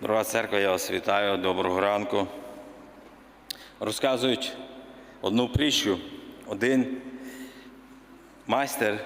Дорога церква, я вас вітаю, доброго ранку. Розказують одну притчу. Один майстер,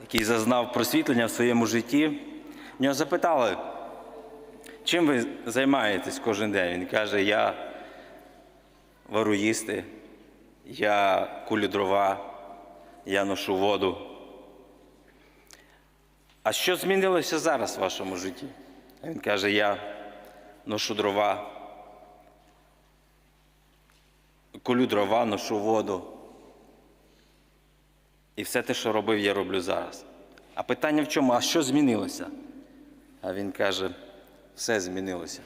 який зазнав просвітлення в своєму житті, в нього запитали, чим ви займаєтесь кожен день? Він каже, я вару їсти, я кулю дрова, я ношу воду. А що змінилося зараз в вашому житті? Він каже, я ношу дрова, колю дрова, ношу воду. І все те, що робив, я роблю зараз. А питання в чому? А що змінилося? А він каже, все змінилося.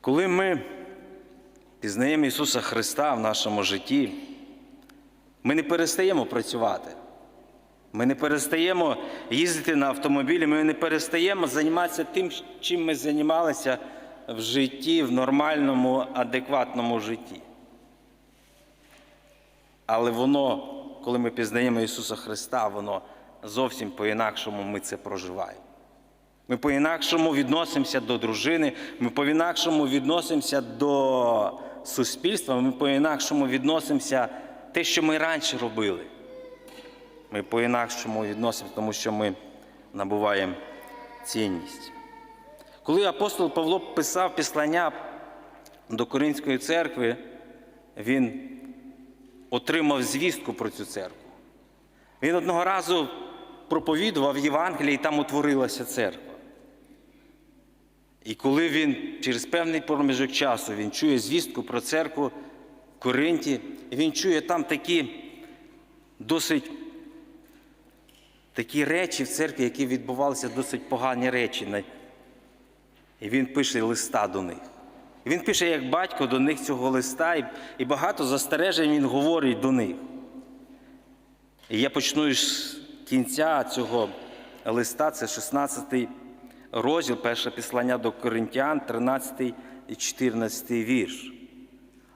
Коли ми пізнаємо Ісуса Христа в нашому житті, ми не перестаємо працювати. Ми не перестаємо їздити на автомобілі, ми не перестаємо займатися тим, чим ми займалися в житті, в нормальному, адекватному житті. Але воно, коли ми пізнаємо Ісуса Христа, воно зовсім по-інакшому ми це проживаємо. Ми по-інакшому відносимося до дружини, ми по-інакшому відносимося до суспільства, ми по-інакшому відносимося те, що ми раніше робили. Ми по-інакшому відносимося, тому що ми набуваємо цінність. Коли апостол Павло писав післання до Коринської церкви, він отримав звістку про цю церкву. Він одного разу проповідував Євангеліє, і там утворилася церква. І коли він через певний проміжок часу він чує звістку про церкву в Коринті, він чує там такі досить такі речі в церкві, які відбувалися досить погані речі. І він пише листа до них. І він пише, як батько до них цього листа, і- багато застережень він говорить до них. І я почну з кінця цього листа, це 16 розділ, перше післання до Коринтян, 13 і 14 вірш.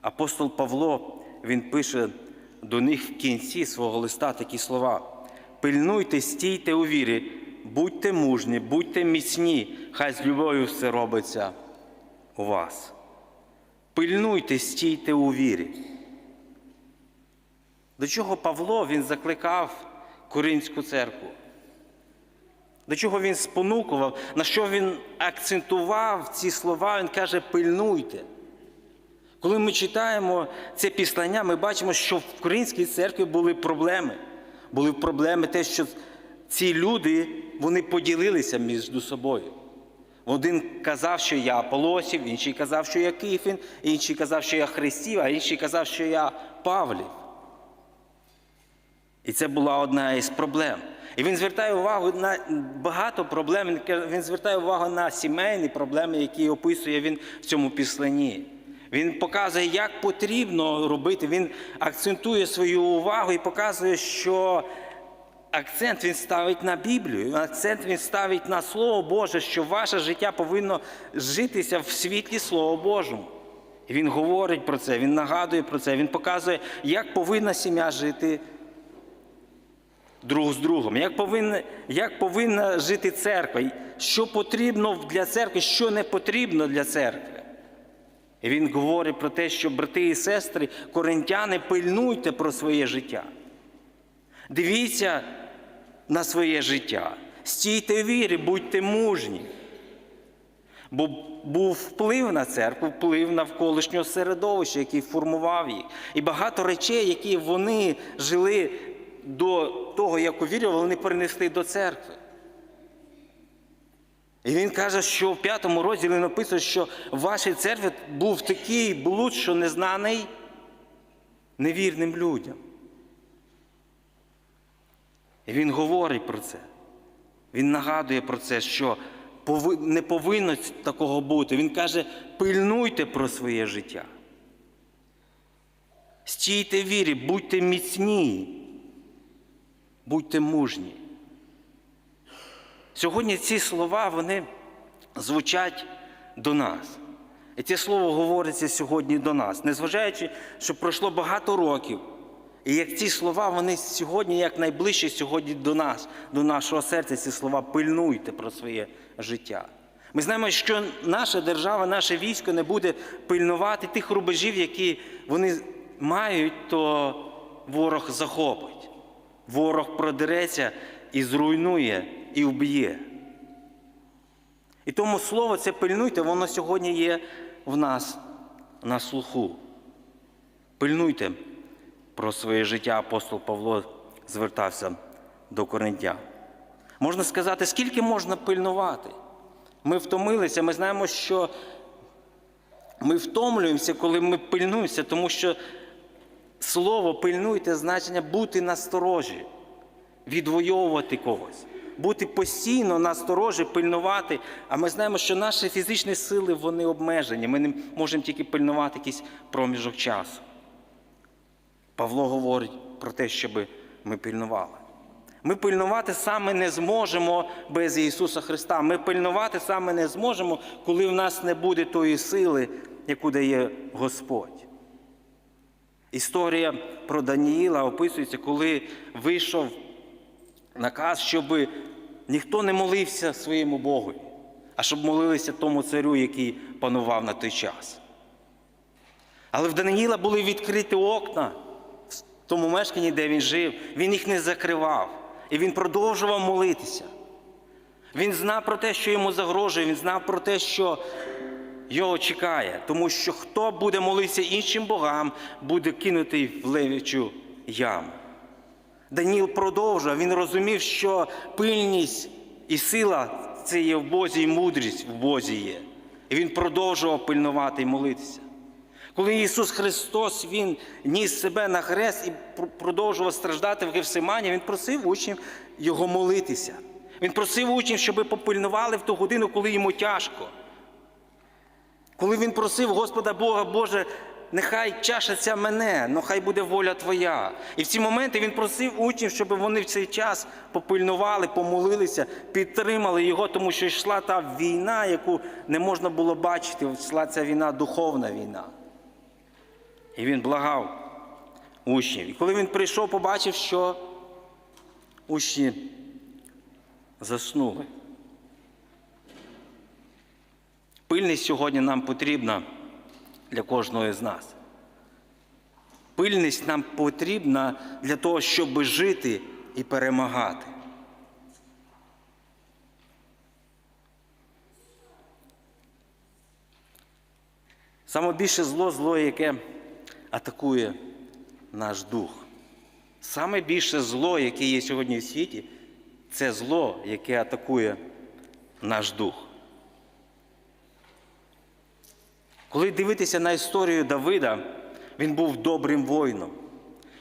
Апостол Павло він пише до них в кінці свого листа такі слова: пильнуйте, стійте у вірі, будьте мужні, будьте міцні, хай з любов'ю все робиться у вас. Пильнуйте, стійте у вірі. До чого Павло він закликав Коринську церкву? До чого він спонукував, на що він акцентував ці слова, він каже, пильнуйте. Коли ми читаємо це післання, ми бачимо, що в Українській церкві були проблеми. Були проблеми те, що ці люди вони поділилися між собою. Один казав, що я Аполосів, інший казав, що я Кифін, інший казав, що я Христів, а інший казав, що я Павлів. І це була одна із проблем. І він звертає увагу на багато проблем. Він звертає увагу на сімейні проблеми, які описує він в цьому післанні. Він показує, як потрібно робити. Він акцентує свою увагу і показує, що акцент він ставить на Біблію, акцент він ставить на Слово Боже, що ваше життя повинно житися в світлі Слова Божому. Він говорить про це, він нагадує про це, він показує, як повинна сім'я жити друг з другом, як повинна, як повинна жити церква, що потрібно для церкви, що не потрібно для церкви. Він говорить про те, що брати і сестри, коринтяни, пильнуйте про своє життя. Дивіться на своє життя, стійте вірі, будьте мужні. Бо був вплив на церкву, вплив навколишнього середовища, який формував їх. І багато речей, які вони жили до того, як увірювали, вони перенесли до церкви. І він каже, що в п'ятому розділі написано, що в вашій церкві був такий блуд, що незнаний невірним людям. І він говорить про це. Він нагадує про це, що не повинно такого бути. Він каже, пильнуйте про своє життя. Стійте вірі, будьте міцні, будьте мужні. Сьогодні ці слова вони звучать до нас. І це слово говориться сьогодні до нас, незважаючи, що пройшло багато років. І як ці слова, вони сьогодні, як найближче сьогодні до нас, до нашого серця, ці слова пильнуйте про своє життя. Ми знаємо, що наша держава, наше військо не буде пильнувати тих рубежів, які вони мають, то ворог захопить. Ворог продереться і зруйнує, і вб'є. І тому слово це пильнуйте, воно сьогодні є в нас на слуху. Пильнуйте про своє життя, апостол Павло звертався до коринтян. Можна сказати, скільки можна пильнувати? Ми втомилися, ми знаємо, що ми втомлюємося, коли ми пильнуємося, тому що слово пильнуйте значення бути насторожі, відвоювати когось, бути постійно насторожі, пильнувати. А ми знаємо, що наші фізичні сили вони обмежені. Ми не можемо тільки пильнувати якийсь проміжок часу. Павло говорить про те, щоб ми пильнували. Ми пильнувати саме не зможемо без Ісуса Христа. Ми пильнувати саме не зможемо, коли в нас не буде тої сили, яку дає Господь. Історія про Даніїла описується, коли вийшов наказ, щоб ніхто не молився своєму Богу, а щоб молилися тому царю, який панував на той час. Але в Даниїла були відкриті окна в тому мешканні, де він жив. Він їх не закривав. І він продовжував молитися. Він знав про те, що йому загрожує, він знав про те, що його чекає. Тому що хто буде молитися іншим богам, буде кинутий в левічу яму. Даніл продовжував, він розумів, що пильність і сила це є в Бозі, і мудрість в Бозі є. І він продовжував пильнувати і молитися. Коли Ісус Христос Він ніс себе на хрест і продовжував страждати в Гефсимані, Він просив учнів Його молитися. Він просив учнів, щоб попильнували в ту годину, коли йому тяжко. Коли він просив Господа Бога, Боже, нехай чаша ця мене, но хай буде воля Твоя. І в ці моменти він просив учнів, щоб вони в цей час попильнували, помолилися, підтримали його, тому що йшла та війна, яку не можна було бачити, йшла ця війна, духовна війна. І він благав учнів. І коли він прийшов, побачив, що учні заснули. Пильність сьогодні нам потрібна для кожного з нас. Пильність нам потрібна для того, щоб жити і перемагати. Саме більше зло зло, яке атакує наш дух. Саме більше зло, яке є сьогодні в світі, це зло, яке атакує наш дух. Коли дивитися на історію Давида, він був добрим воїном.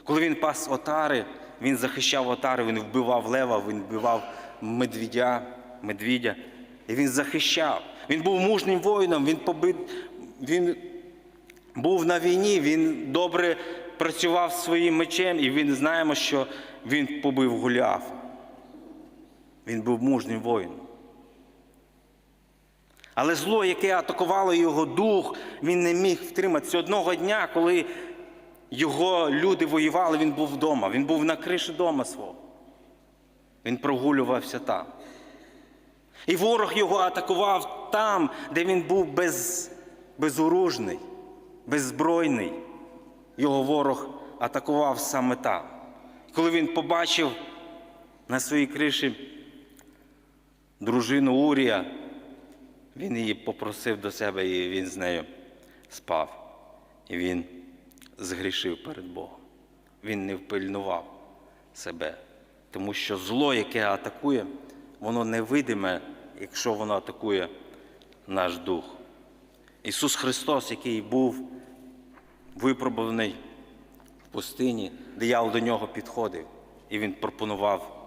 Коли він пас отари, він захищав отари, він вбивав лева, він вбивав медведя, медвідя. І він захищав. Він був мужнім воїном, він побит, він був на війні, він добре працював своїм мечем, і він знаємо, що він побив Голіафа. Він був мужнім воїном. Але зло, яке атакувало його дух, він не міг втриматися. Одного дня, коли його люди воювали, він був вдома, він був на криші дома свого. Він прогулювався там. І ворог його атакував там, де він був без, безоружний, беззбройний. Його ворог атакував саме там. Коли він побачив на своїй криші дружину Урія, він її попросив до себе, і він з нею спав. І він згрішив перед Богом. Він не впильнував себе. Тому що зло, яке атакує, воно невидиме, якщо воно атакує наш дух. Ісус Христос, який був випробуваний в пустині, диявол до нього підходив, і він пропонував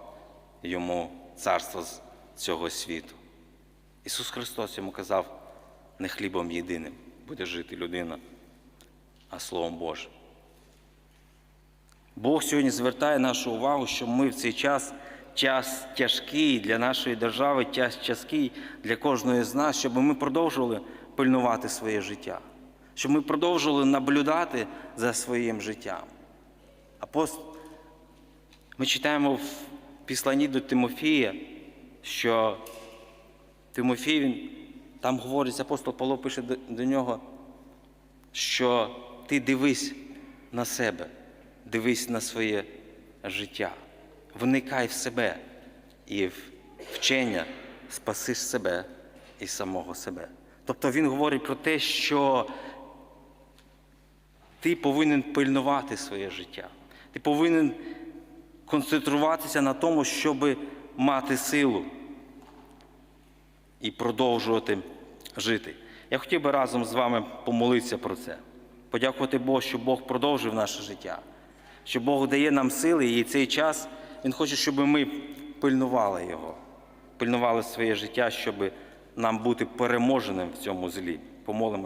йому царство з цього світу. Ісус Христос йому казав, не хлібом єдиним буде жити людина, а Словом Божим. Бог сьогодні звертає нашу увагу, що ми в цей час, час тяжкий для нашої держави, час тяжкий для кожної з нас, щоб ми продовжували пильнувати своє життя, щоб ми продовжували наблюдати за своїм життям. Апост... Ми читаємо в післанні до Тимофія, що Тимофій він Там говориться, апостол Павло пише до, до нього, що ти дивись на себе, дивись на своє життя, вникай в себе і в вчення спасиш себе і самого себе. Тобто він говорить про те, що ти повинен пильнувати своє життя. Ти повинен концентруватися на тому, щоб мати силу і продовжувати жити. Я хотів би разом з вами помолитися про це, подякувати Богу, що Бог продовжив наше життя, що Бог дає нам сили, і цей час Він хоче, щоб ми пильнували Його, пильнували своє життя, щоб нам бути переможеним в цьому злі. Помолимося.